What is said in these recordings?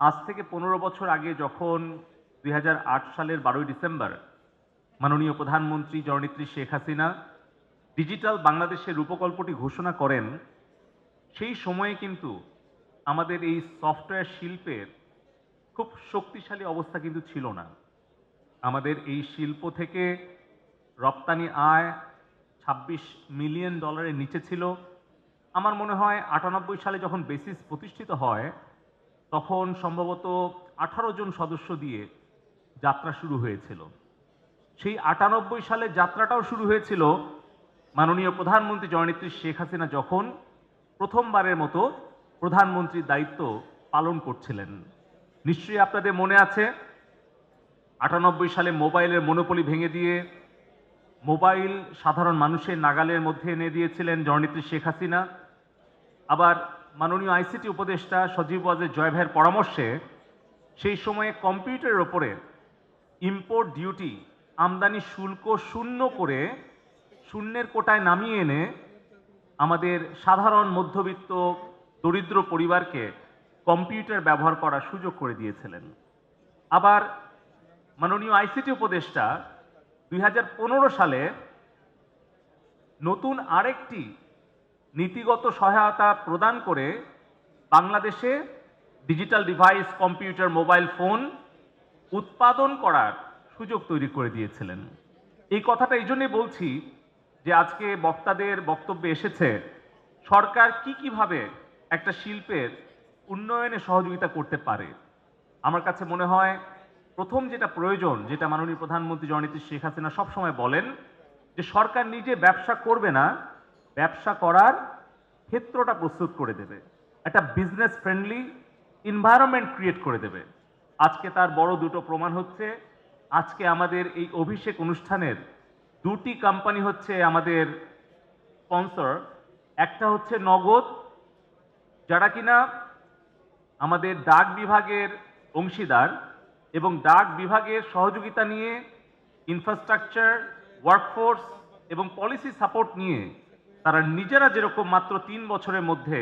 আজ থেকে পনেরো বছর আগে যখন দু হাজার আট সালের বারোই ডিসেম্বর মাননীয় প্রধানমন্ত্রী জননেত্রী শেখ হাসিনা ডিজিটাল বাংলাদেশের রূপকল্পটি ঘোষণা করেন, সেই সময়ে কিন্তু আমাদের এই সফটওয়্যার শিল্পের খুব শক্তিশালী অবস্থা কিন্তু ছিল না। আমাদের এই শিল্প থেকে রপ্তানি আয় ছাব্বিশ মিলিয়ন ডলারের নিচে ছিল। আমার মনে হয় আটানব্বই সালে যখন বেসিস প্রতিষ্ঠিত হয় তখন সম্ভবত আঠারো জন সদস্য দিয়ে যাত্রা শুরু হয়েছিল। সেই আটানব্বই সালে যাত্রাটাও শুরু হয়েছিল মাননীয় প্রধানমন্ত্রী জননেত্রী শেখ হাসিনা যখন প্রথমবারের মতো প্রধানমন্ত্রীর দায়িত্ব পালন করছিলেন। নিশ্চয়ই আপনাদের মনে আছে, আটানব্বই সালে মোবাইলের মনোপলি ভেঙে দিয়ে মোবাইল সাধারণ মানুষের নাগালের মধ্যে এনে দিয়েছিলেন জননেত্রী শেখ হাসিনা। আবার মাননীয় আইসিটি উপদেষ্টা সজীব ওয়াজের জয় ভাইয়ের পরামর্শে, সেই সময়ে কম্পিউটারের ওপরে ইম্পোর্ট ডিউটি আমদানি শুল্ক শূন্য করে শূন্যের কোটায় নামিয়ে এনে আমাদের সাধারণ মধ্যবিত্ত দরিদ্র পরিবারকে কম্পিউটার ব্যবহার করার সুযোগ করে দিয়েছিলেন। আবার মাননীয় আইসিটি উপদেষ্টা দুই হাজার পনেরো সালে নতুন আরেকটি নীতিগত সহায়তা প্রদান করে বাংলাদেশে digital device, computer, mobile, phone উৎপাদন করার সুযোগ তৈরি করে দিয়েছিলেন। এই কথাটা এই জন্যই বলছি যে আজকে বক্তাদের বক্তব্যে এসেছে, সরকার কি কীভাবে একটা শিল্পের উন্নয়নে সহযোগিতা করতে পারে? আমার কাছে মনে হয় প্রথম যেটা প্রয়োজন, যেটা মাননীয় প্রধানমন্ত্রী জননেত্রী শেখ হাসিনা সবসময় বলেন, যে সরকার নিজে ব্যবসা করবে না ব্যবসা করার ক্ষেত্রটা প্রস্তুত করে দেবে। একটা বিজনেস ফ্রেন্ডলি এনভায়রনমেন্ট ক্রিয়েট করে দেবে। আজকে তার বড় দুটো প্রমাণ হচ্ছে, আজকে আমাদের এই অভিষেক অনুষ্ঠানের দুটি কোম্পানি হচ্ছে আমাদের স্পন্সর একটা হচ্ছে নগদ, যারা কিনা আমাদের ডাক বিভাগের অংশীদার এবং ডাক বিভাগের সহযোগিতা নিয়ে ইনফ্রাস্ট্রাকচার ওয়ার্কফোর্স এবং পলিসি সাপোর্ট নিয়ে তারা নিজেরা যেরকম মাত্র তিন বছরের মধ্যে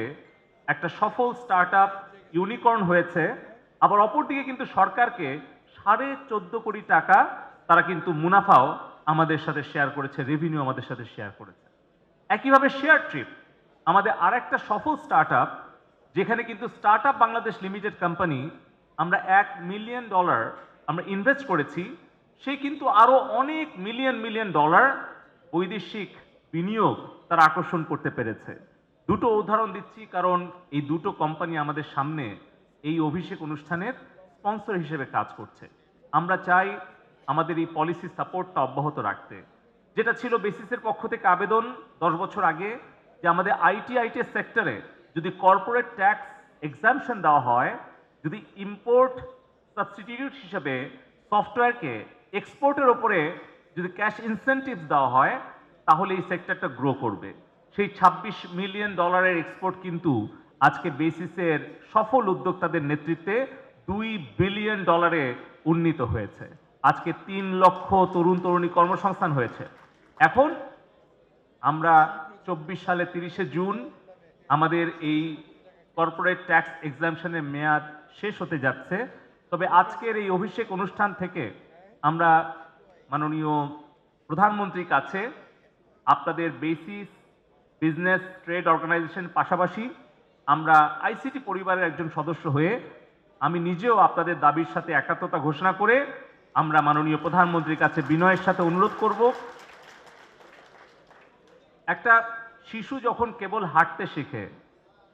একটা সফল স্টার্ট আপ ইউনিকর্ন হয়েছে, আবার অপরদিকে কিন্তু সরকারকে সাড়ে চোদ্দ কোটি টাকা তারা কিন্তু মুনাফাও আমাদের সাথে শেয়ার করেছে রেভিনিউ আমাদের সাথে শেয়ার করেছে। একইভাবে শেয়ার ট্রিপ আমাদের আরেকটা সফল স্টার্ট আপ যেখানে কিন্তু startup Bangladesh limited company আমরা এক মিলিয়ন ডলার আমরা ইনভেস্ট করেছি, সে কিন্তু আরও অনেক মিলিয়ন মিলিয়ন ডলার বৈদেশিক বিনিয়োগ তারা আকর্ষণ করতে পেরেছে। দুটো উদাহরণ দিচ্ছি কারণ এই দুটো কোম্পানি আমাদের সামনে এই অভিষেক অনুষ্ঠানের স্পন্সর হিসেবে কাজ করছে। আমরা চাই আমাদের এই পলিসি সাপোর্টটা অব্যাহত রাখতে। যেটা ছিল বেসিসের পক্ষ থেকে আবেদন দশ বছর আগে যে আমাদের আইটি আইটি সেক্টরে যদি কর্পোরেট ট্যাক্স এক্সামশন দেওয়া হয়, যদি ইম্পোর্ট সাবস্টিটিউট হিসেবে সফটওয়্যারকে এক্সপোর্টের ওপরে যদি ক্যাশ ইনসেন্টিভ দেওয়া হয় তাহলে এই সেক্টরটা গ্রো করবে। সেই ২৬ মিলিয়ন ডলারের এক্সপোর্ট কিন্তু আজকে বেসিসের সফল উদ্যোক্তাদের নেতৃত্বে দুই বিলিয়ন ডলারে উন্নীত হয়েছে। আজকে তিন লক্ষ তরুণ তরুণী কর্মসংস্থান হয়েছে। এখন আমরা চব্বিশ সালে তিরিশে জুন আমাদের এই কর্পোরেট ট্যাক্স এক্সামশনের মেয়াদ শেষ হতে যাচ্ছে। তবে আজকের এই অভিষেক অনুষ্ঠান থেকে আমরা মাননীয় প্রধানমন্ত্রীর কাছে আপনাদের বেসিস বিজনেস ট্রেড অর্গানাইজেশন পাশাপাশি আমরা আইসিটি পরিবারের একজন সদস্য হয়ে আমি নিজেও আপনাদের দাবির সাথে একাত্মতা ঘোষণা করে আমরা মাননীয় প্রধানমন্ত্রীর কাছে বিনয়ের সাথে অনুরোধ করব। একটা শিশু যখন কেবল হাঁটতে শেখে,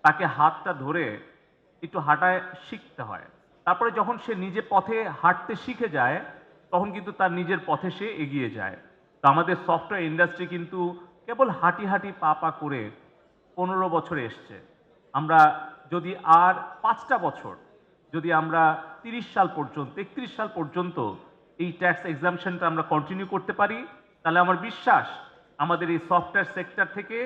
তাকে হাতটা ধরে একটু হাঁটায় শিখতে হয়। তারপরে যখন সে নিজে পথে হাঁটতে শিখে যায়, তখন কিন্তু তার নিজের পথে সে এগিয়ে যায়। তো আমাদের সফটওয়্যার ইন্ডাস্ট্রি কিন্তু কেবল হাঁটি হাঁটি পা পা করে পনেরো বছরে এসছে। আমরা যদি আর পাঁচটা বছর, যদি আমরা তিরিশ সাল পর্যন্ত, একত্রিশ সাল পর্যন্ত এই ট্যাক্স এক্সামশনটা আমরা কন্টিনিউ করতে পারি, তাহলে আমার বিশ্বাস আমাদের এই সফটওয়্যার সেক্টর থেকে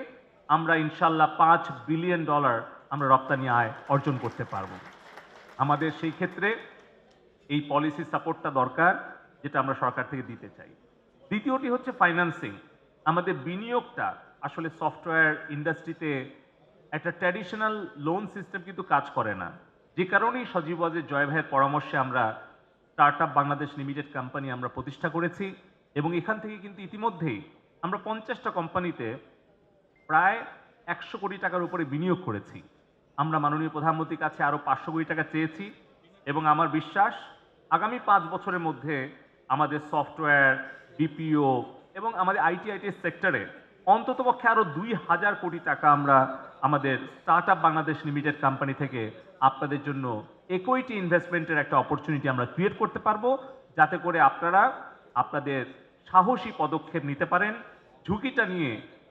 আমরা ইনশাল্লাহ পাঁচ বিলিয়ন ডলার আমরা রপ্তানি আয় অর্জন করতে পারব। আমাদের সেই ক্ষেত্রে এই পলিসি সাপোর্টটা দরকার, যেটা আমরা সরকার থেকে দিতে চাই। দ্বিতীয়টি হচ্ছে ফাইন্যান্সিং আমাদের বিনিয়োগটা আসলে সফটওয়্যার ইন্ডাস্ট্রিতে একটা ট্র্যাডিশনাল লোন সিস্টেম কিন্তু কাজ করে না। যে কারণেই সজীব ওয়াজের জয় ভাইয়ের পরামর্শে আমরা স্টার্ট বাংলাদেশ লিমিটেড কোম্পানি আমরা প্রতিষ্ঠা করেছি এবং এখান থেকে কিন্তু ইতিমধ্যেই আমরা পঞ্চাশটা কোম্পানিতে প্রায় একশো কোটি টাকার উপরে বিনিয়োগ করেছি। আমরা মাননীয় প্রধানমন্ত্রীর কাছে আরও পাঁচশো কোটি টাকা চেয়েছি এবং আমার বিশ্বাস আগামী পাঁচ বছরের মধ্যে আমাদের সফটওয়্যার বিপিও এবং আমাদের আইটি আইটি সেক্টরে অন্ততপক্ষে আরও দুই হাজার কোটি টাকা আমরা আমাদের startup Bangladesh limited company থেকে আপনাদের জন্য একইটি ইনভেস্টমেন্টের একটা অপরচুনিটি আমরা ক্রিয়েট করতে পারব। যাতে করে আপনারা আপনাদের সাহসী পদক্ষেপ নিতে পারেন, ঝুঁকিটা নিয়ে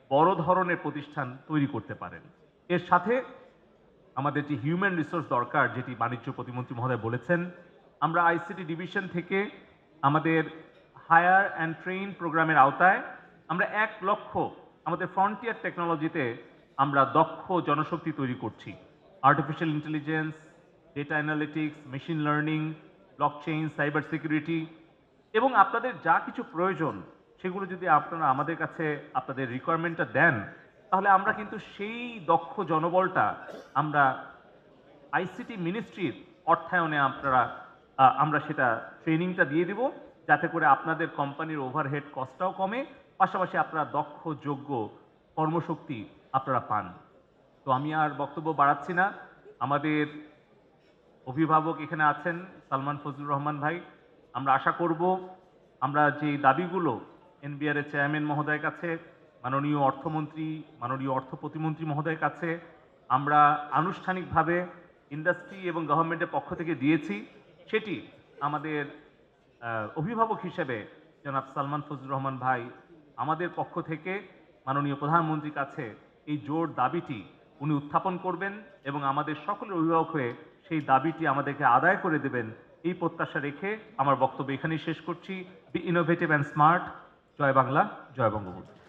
বড় ধরনের প্রতিষ্ঠান তৈরি করতে পারেন। এর সাথে আমাদের যে হিউম্যান রিসোর্স দরকার, যেটি বাণিজ্য প্রতিমন্ত্রী মহোদয় বলেছেন, আমরা আইসিটি ডিভিশন থেকে আমাদের হায়ার অ্যান্ড ট্রেইন প্রোগ্রামের আওতায় আমরা এক লক্ষ আমাদের ফ্রন্টিয়ার টেকনোলজিতে আমরা দক্ষ জনশক্তি তৈরি করছি। Artificial intelligence data analytics machine learning blockchain cyber security এবং আপনাদের যা কিছু প্রয়োজন সেগুলো যদি আপনারা আমাদের কাছে আপনাদের রিকোয়ারমেন্টটা দেন, তাহলে আমরা কিন্তু সেই দক্ষ জনবলটা আমরা আইসিটি মিনিস্ট্রির অর্থায়নে আপনারা আমরা সেটা ট্রেনিংটা দিয়ে দিব। যাতে করে আপনাদের কোম্পানির ওভারহেড কস্টটাও কমে, পাশাপাশি আপনারা দক্ষ, যোগ্য কর্মশক্তি আপনারা পান। তো আমি আর বক্তব্য বাড়াচ্ছি না। আমাদের অভিভাবক এখানে আছেন সালমান ফজলুর রহমান ভাই। আমরা আশা করব, আমরা যে দাবিগুলো এনবিআর এর চেয়ারম্যান মহোদয়ের কাছে, মাননীয় অর্থমন্ত্রী, মাননীয় অর্থ প্রতিমন্ত্রী মহোদয়ের কাছে, আমরা আনুষ্ঠানিকভাবে ইন্ডাস্ট্রি এবং গভর্নমেন্টের পক্ষ থেকে দিয়েছি। সেটি আমাদের অভিভাবক হিসেবে জনাব সালমান ফজলুর রহমান ভাই আমাদের পক্ষ থেকে মাননীয় প্রধানমন্ত্রীর কাছে এই জোর দাবিটি উনি উত্থাপন করবেন এবং আমাদের সকলের অভিভাবক হয়ে সেই দাবিটি আমাদেরকে আদায় করে দেবেন। এই প্রত্যাশা রেখে আমার বক্তব্য এখানেই শেষ করছি। Be innovative and smart Joy Bangla, Joy Bangabandhu.